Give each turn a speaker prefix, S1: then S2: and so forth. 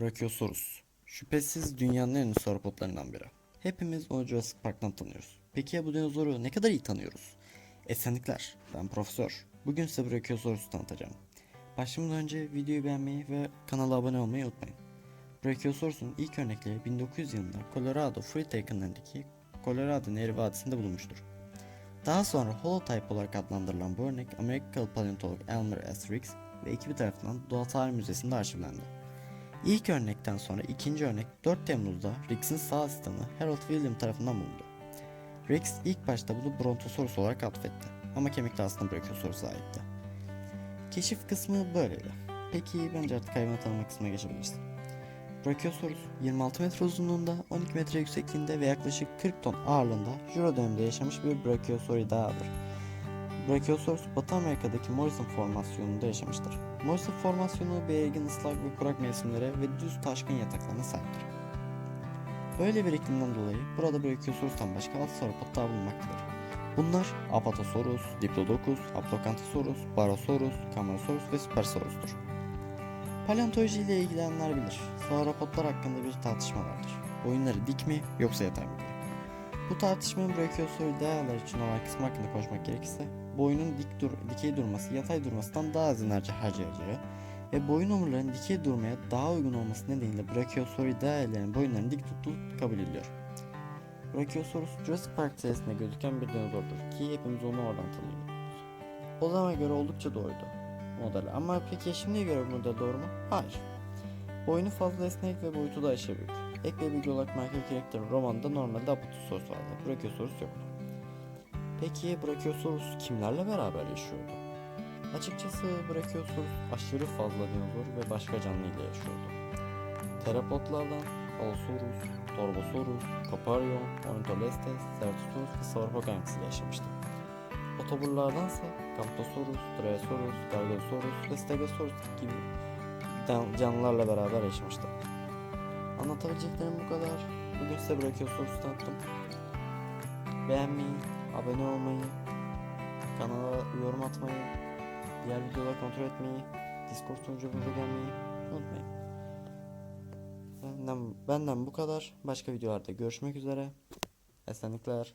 S1: Brachiosaurus. Şüphesiz dünyanın en ünlü sauropodlarından biri. Hepimiz onu Jurassic Park'tan tanıyoruz. Peki ya bu dinozoru ne kadar iyi tanıyoruz? Esenlikler, ben Profesör. Bugün size Brachiosaurus'u tanıtacağım. Başlamadan önce videoyu beğenmeyi ve kanala abone olmayı unutmayın. Brachiosaurus'un ilk örnekleri 1900 yılında Colorado Fruita yakınlarındaki Colorado Nehri Vadisi'nde bulunmuştur. Daha sonra holotype olarak adlandırılan bu örnek Amerikalı paleontolog Elmer S. Riggs ve ekibi tarafından Doğa Tarih Müzesi'nde arşivlendi. İlk örnekten sonra ikinci örnek 4 Temmuz'da Riggs'in sağ asistanı Harold William tarafından bulundu. Riggs ilk başta bunu Brontosaurus olarak atfetti ama kemikler aslında Brachiosaurus'a aitti. Keşif kısmı böyleydi. Peki bence artık hayvanı tanıma kısmına geçebiliriz. Brachiosaurus 26 metre uzunluğunda, 12 metre yüksekliğinde ve yaklaşık 40 ton ağırlığında Jura döneminde yaşamış bir Brachiosauridae'dir. Brachiosaurus Batı Amerika'daki Morrison formasyonunda yaşamıştır. Morrison formasyonu belirgin ıslak ve kurak mevsimlere ve düz taşkın yataklarına sahiptir. Böyle bir iklimden dolayı burada Brachiosaurus'tan başka alt sauropod daha bulunmaktadır. Bunlar Apatosaurus, Diplodocus, Aplocantosaurus, Barosaurus, Camarasaurus ve Supersaurus'tur. Paleontoloji ile ilgilenenler bilir. Sauropodlar hakkında bir tartışma vardır. Boyunları dik mi yoksa yatay mı diye. Bu tartışmanın Brachiosauridae'lar için olan kısmı hakkında konuşmak gerekirse, boyunun dik dur dikey durması yatay durmasından daha az enerji harcayacağı ve boyun omurlarının dikey durmaya daha uygun olması nedeniyle Brachiosauridae'lerin boyunlarının dik tuttuğu kabul ediliyor. Brachiosaurus Jurassic Park serisinde gözüken bir dinozordur ki hepimiz onu oradan tanıyoruz. O zamana göre oldukça doğruydu model ama peki şimdiye göre model doğru mu? Hayır. Boynu fazla esnek ve boyutu da aşırı büyük. Ek bir bilgi olarak Michael Crichton romanında normalde Apatosaurus vardı. Brachiosaurus yoktu. Peki Brachiosaurus kimlerle beraber yaşıyordu? Açıkçası Brachiosaurus aşırı fazla dinozor ve başka canlı ile yaşıyordu. Teropodlardan Allosaurus, Torvosaurus, Caparion, Ornitholestes, Ceratosaurus ve Sauropoganx ile yaşamıştı. Otoburlardansa Camptosaurus, Draeosaurus, Gargosaurus ve Stegosaurus gibi can- canlılarla beraber yaşamıştı. Anlatabileceklerim bu kadar. Bugün size Brachiosaurus'u tanıttım. Beğenmeyi, abone olmayı, kanala yorum atmayı, diğer videoları kontrol etmeyi, Discord sunucumuza gelmeyi unutmayın. Benden, benden bu kadar. Başka videolarda görüşmek üzere. Esenlikler.